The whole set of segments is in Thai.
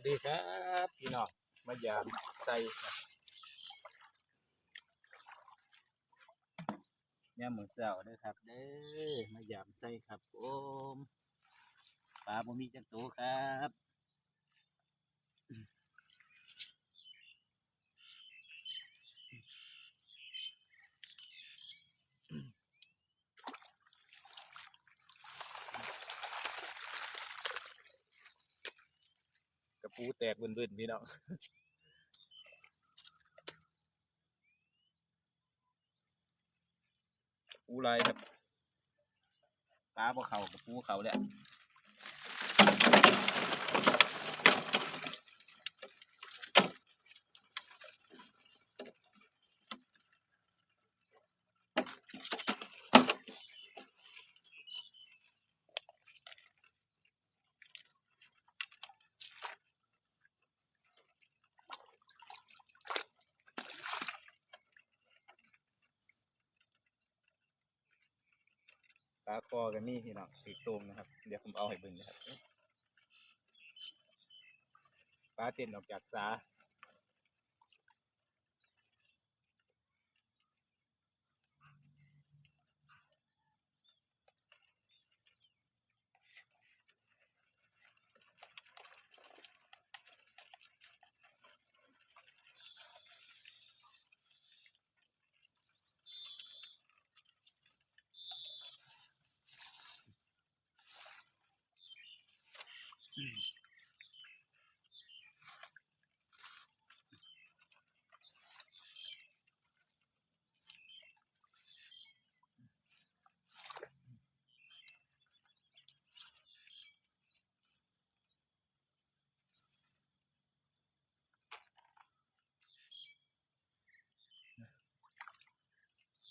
วัสดีครับพี่น้องมายามใส่ครับย่ามมือเสาเด้ครับ เด้อมายามใส่ครับผมปลาบ่มีจักตัวครับ กระปูแตกเบิ่นๆพี่น้องปูลายครับปลาบ่เขากับปูเขาแหละาคอกันนี่พี่น้องตีโตมนะครับ เดี๋ยวผมเอาให้บึงนะครับปลาเต็นออกจากสา พ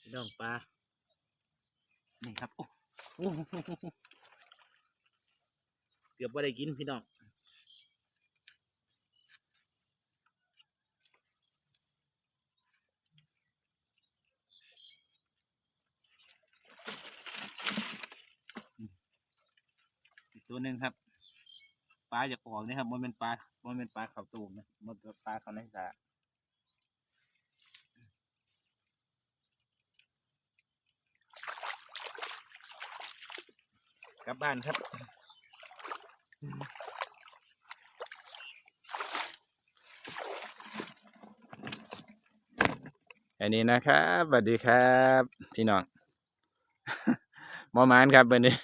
ี่น้องปลา นี่ครับ โอ้โอ้ เกือบว่าได้กินพี่น้องตัวหนึ่งครับปลาอยากออกนะครับมันเป็นปลา มันเป็นปลาเขาตูมนะมันเป็นปลาเขาในสระกลับบ้านครับ อันนี้นะครับสวัสดีครับพี่น้องหมอมานครับวันนี้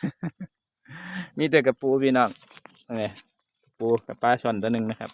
มีแต่กระปูพี่น้องนี่ปูกับปลาช่อนตัวหนึ่งนะครับ